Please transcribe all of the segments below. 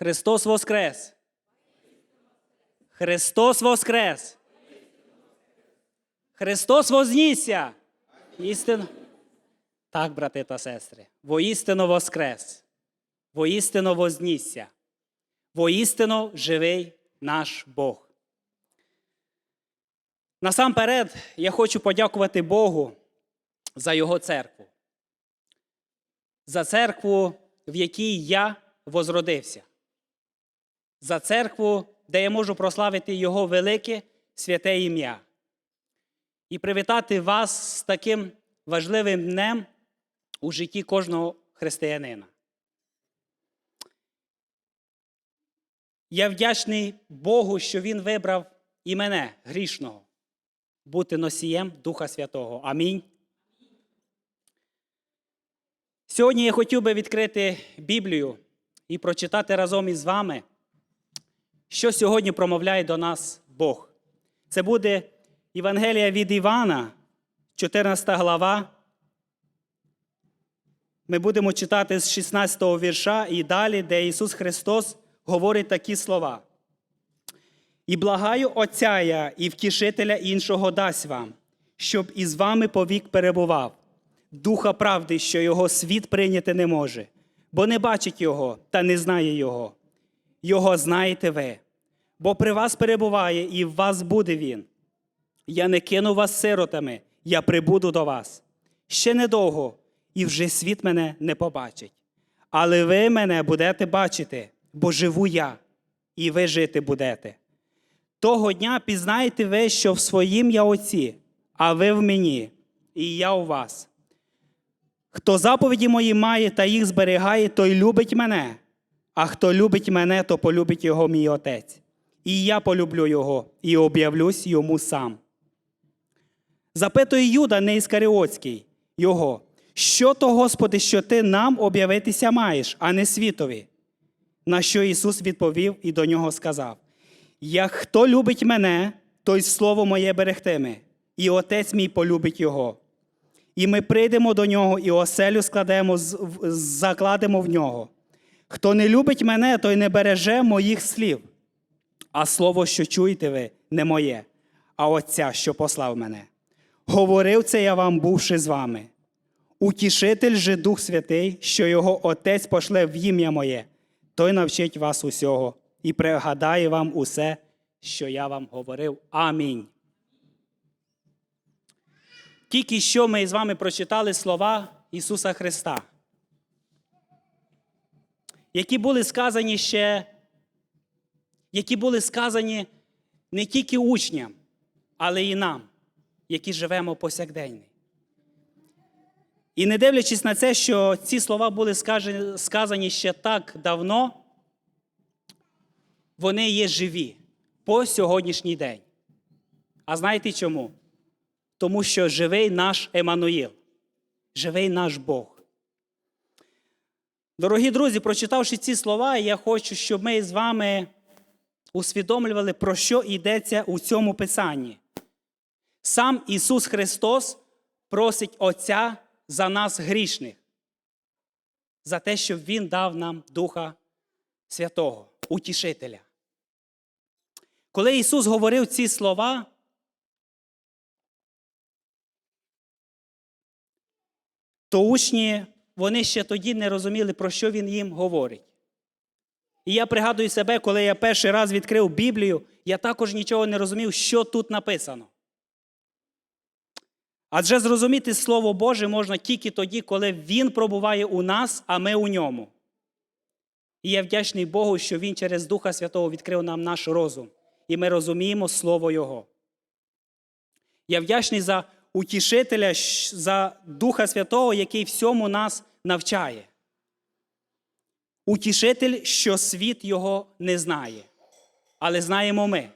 Христос Воскрес! Христос Воскрес! Христос Вознісся! Істинно. Так, брати та сестри, воістину Воскрес, воістину Вознісся, воістину живий наш Бог. Насамперед, я хочу подякувати Богу за Його церкву, за церкву, в якій я возродився, за церкву, де я можу прославити Його велике святе ім'я і привітати вас з таким важливим днем у житті кожного християнина. Я вдячний Богу, що Він вибрав і мене, грішного, бути носієм Духа Святого. Амінь. Сьогодні я хотів би відкрити Біблію і прочитати разом із вами, що сьогодні промовляє до нас Бог. Це буде Євангелія від Івана, 14 глава. Ми будемо читати з 16 вірша і далі, де Ісус Христос говорить такі слова. І благаю Отця я і втішителя іншого дасть вам, щоб із вами повік перебував, духа правди, що його світ прийняти не може, бо не бачить його та не знає його. Його знаєте ви, бо при вас перебуває і в вас буде він. Я не кину вас сиротами, я прибуду до вас. Ще недовго, і вже світ мене не побачить. Але ви мене будете бачити, бо живу я, і ви жити будете. Того дня пізнаєте ви, що в своїм я Отці, а ви в мені, і я у вас. Хто заповіді мої має та їх зберігає, той любить мене, а хто любить мене, то полюбить його мій Отець. І я полюблю його, і об'явлюсь йому сам. Запитує Юда Неіскаріотський його, що то, Господи, що ти нам об'явитися маєш, а не світові? На що Ісус відповів і до нього сказав: Як хто любить мене, той слово моє берегтиме, і Отець мій полюбить його. І ми прийдемо до нього, і оселю складемо, закладемо в нього. Хто не любить мене, той не береже моїх слів. А слово, що чуєте ви, не моє, а Отця, що послав мене. Говорив це я вам, бувши з вами. Утішитель же Дух Святий, що його Отець пошле в ім'я моє, той навчить вас усього і пригадає вам усе, що я вам говорив. Амінь. Тільки що ми з вами прочитали слова Ісуса Христа, які були сказані ще, які були сказані не тільки учням, але і нам, які живемо повсякденно. І не дивлячись на це, що ці слова були сказані ще так давно, вони є живі по сьогоднішній день. А знаєте чому? Тому що живий наш Еммануїл, живий наш Бог. Дорогі друзі, прочитавши ці слова, я хочу, щоб ми з вами усвідомлювали, про що йдеться у цьому писанні. Сам Ісус Христос просить Отця за нас грішних, за те, щоб Він дав нам Духа Святого, Утішителя. Коли Ісус говорив ці слова, то учні вони ще тоді не розуміли, про що Він їм говорить. І я пригадую себе, коли я перший раз відкрив Біблію, я також нічого не розумів, що тут написано. Адже зрозуміти Слово Боже можна тільки тоді, коли Він пробуває у нас, а ми у ньому. І я вдячний Богу, що Він через Духа Святого відкрив нам наш розум, і ми розуміємо Слово Його. Я вдячний за утішителя, за Духа Святого, який всьому нас навчає. Утішитель, що світ його не знає, але знаємо ми.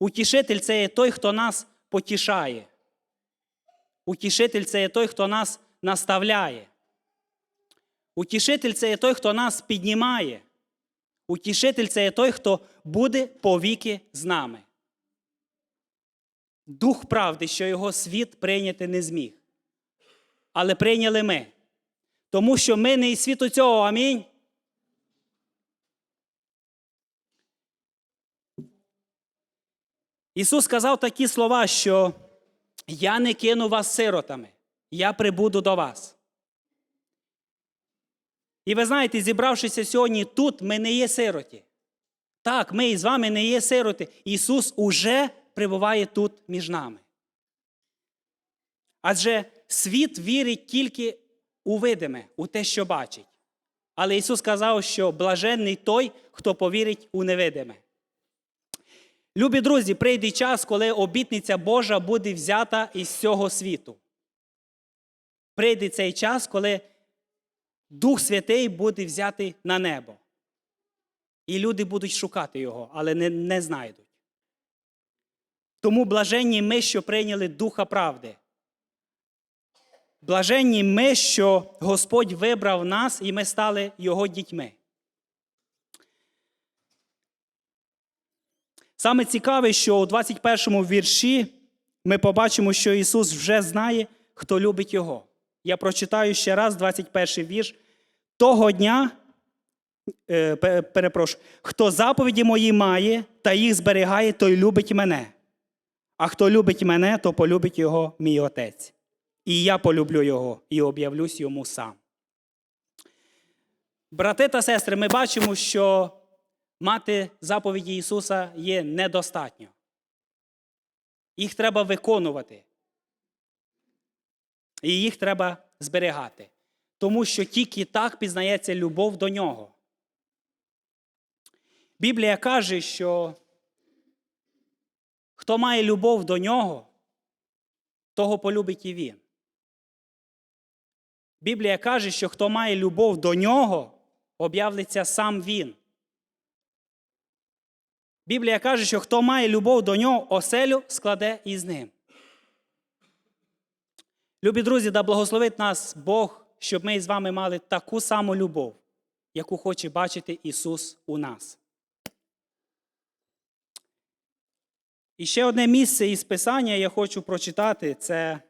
Утішитель це є той, хто нас потішає. Утішитель це є той, хто нас наставляє. Утішитель це є той, хто нас піднімає. Утішитель це є той, хто буде повіки з нами. Дух правди, що його світ прийняти не зміг але прийняли ми. Тому що ми не із світу цього. Амінь. Ісус сказав такі слова, що я не кину вас сиротами, я прибуду до вас. І ви знаєте, зібравшися сьогодні тут, ми не є сироті. Так, ми із вами не є сироти. Ісус уже прибуває тут між нами. Адже світ вірить тільки у видиме, у те, що бачить. Але Ісус сказав, що блаженний той, хто повірить у невидиме. Любі друзі, прийде час, коли обітниця Божа буде взята із цього світу. Прийде цей час, коли Дух Святий буде взятий на небо. І люди будуть шукати його, але не, не знайдуть. Тому блаженні ми, що прийняли Духа правди. Блаженні ми, що Господь вибрав нас і ми стали Його дітьми. Саме цікаве, що у 21 вірші ми побачимо, що Ісус вже знає, хто любить Його. Я прочитаю ще раз 21 вірш. Того дня, е, перепрошую, хто заповіді мої має та їх зберігає, той любить мене. А хто любить мене, то полюбить його мій Отець. І я полюблю його і об'явлюсь йому сам. Брати та сестри, ми бачимо, що мати заповіді Ісуса є недостатньо. Їх треба виконувати. І їх треба зберігати. Тому що тільки так пізнається любов до нього. Біблія каже, що хто має любов до нього, того полюбить і він. Біблія каже, що хто має любов до нього, об'явиться сам він. Біблія каже, що хто має любов до нього, оселю складе із ним. Любі друзі, да благословить нас Бог, щоб ми з вами мали таку саму любов, яку хоче бачити Ісус у нас. І ще одне місце із Писання я хочу прочитати це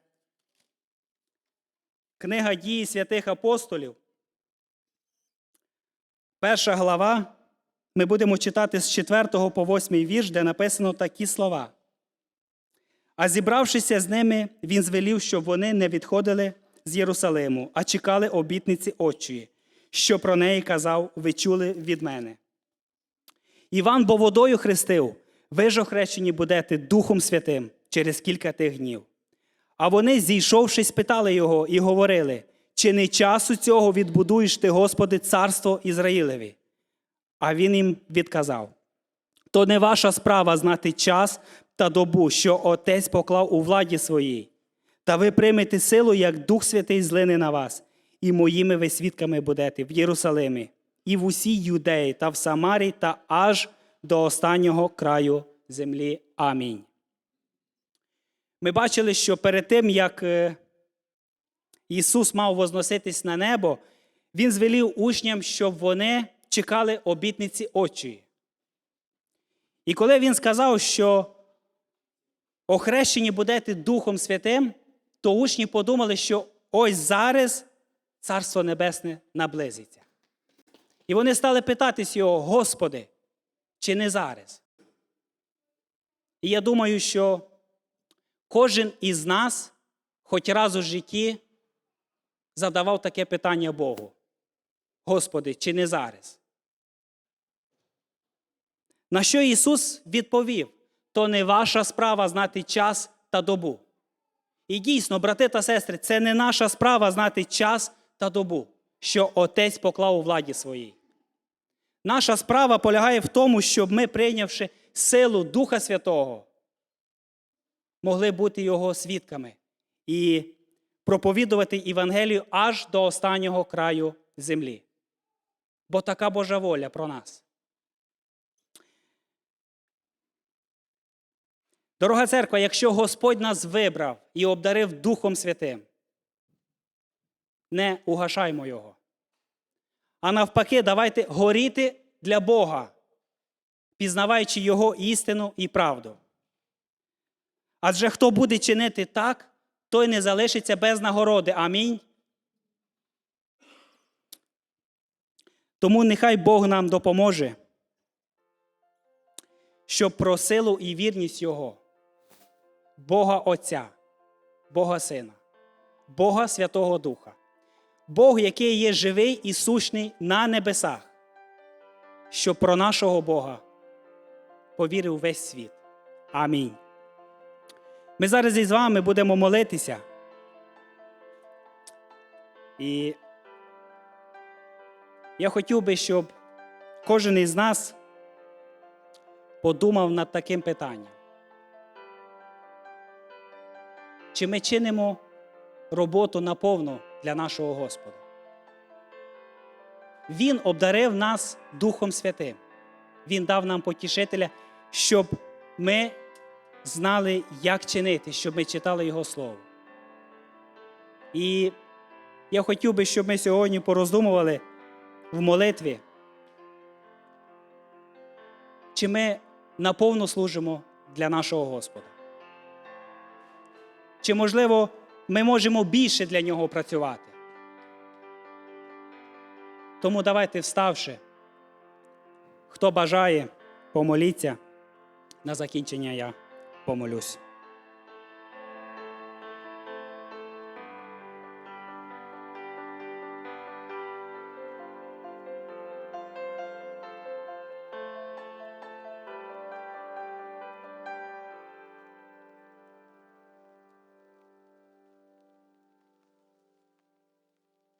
книга дії святих апостолів. Перша глава. Ми будемо читати з 4 по 8 вірш, де написано такі слова. А зібравшися з ними, він звелів, щоб вони не відходили з Єрусалиму, а чекали обітниці Отчої, що про неї казав, ви чули від мене. Іван бо водою хрестив, ви ж охрещені будете Духом Святим через кілька тих днів. А вони, зійшовшись, спитали його і говорили: чи не часу цього відбудуєш ти, Господи, царство Ізраїлеві? А він їм відказав: то не ваша справа знати час та добу, що Отець поклав у владі своїй. Та ви приймете силу, як Дух Святий злине на вас, і моїми ви свідками будете в Єрусалимі, і в усій Юдеї, та в Самарі, та аж до останнього краю землі. Амінь. Ми бачили, що перед тим, як е, Ісус мав возноситись на небо, Він звелів учням, щоб вони чекали обітниці Отчої. І коли він сказав, що охрещені будете Духом Святим, то учні подумали, що ось зараз Царство Небесне наблизиться. І вони стали питатись його, Господи, чи не зараз? І я думаю, що кожен із нас, хоч раз у житті, задавав таке питання Богу. Господи, чи не зараз? На що Ісус відповів: то не ваша справа знати час та добу. І дійсно, брати та сестри, це не наша справа знати час та добу, що Отець поклав у владі своїй. Наша справа полягає в тому, щоб ми, прийнявши силу Духа Святого, могли бути Його свідками і проповідувати Євангелію аж до останнього краю землі. Бо така Божа воля про нас. Дорога церква, якщо Господь нас вибрав і обдарив Духом Святим, не угашаймо Його. А навпаки, давайте горіти для Бога, пізнаваючи Його істину і правду. Адже хто буде чинити так, той не залишиться без нагороди. Амінь. Тому нехай Бог нам допоможе, щоб про силу і вірність Його Бога Отця, Бога Сина, Бога Святого Духа, Бог, який є живий і сущний на небесах, щоб про нашого Бога повірив весь світ. Амінь. Ми зараз із вами будемо молитися. І я хотів би, щоб кожен із нас подумав над таким питанням. Чи ми чинимо роботу наповну для нашого Господа? Він обдарив нас Духом Святим. Він дав нам потішителя, щоб ми знали, як чинити, щоб ми читали Його Слово. І я хотів би, щоб ми сьогодні пороздумували в молитві, чи ми наповну служимо для нашого Господа. Чи, можливо, ми можемо більше для нього працювати? Тому давайте, вставши, хто бажає, помоліться. На закінчення я помолюсь.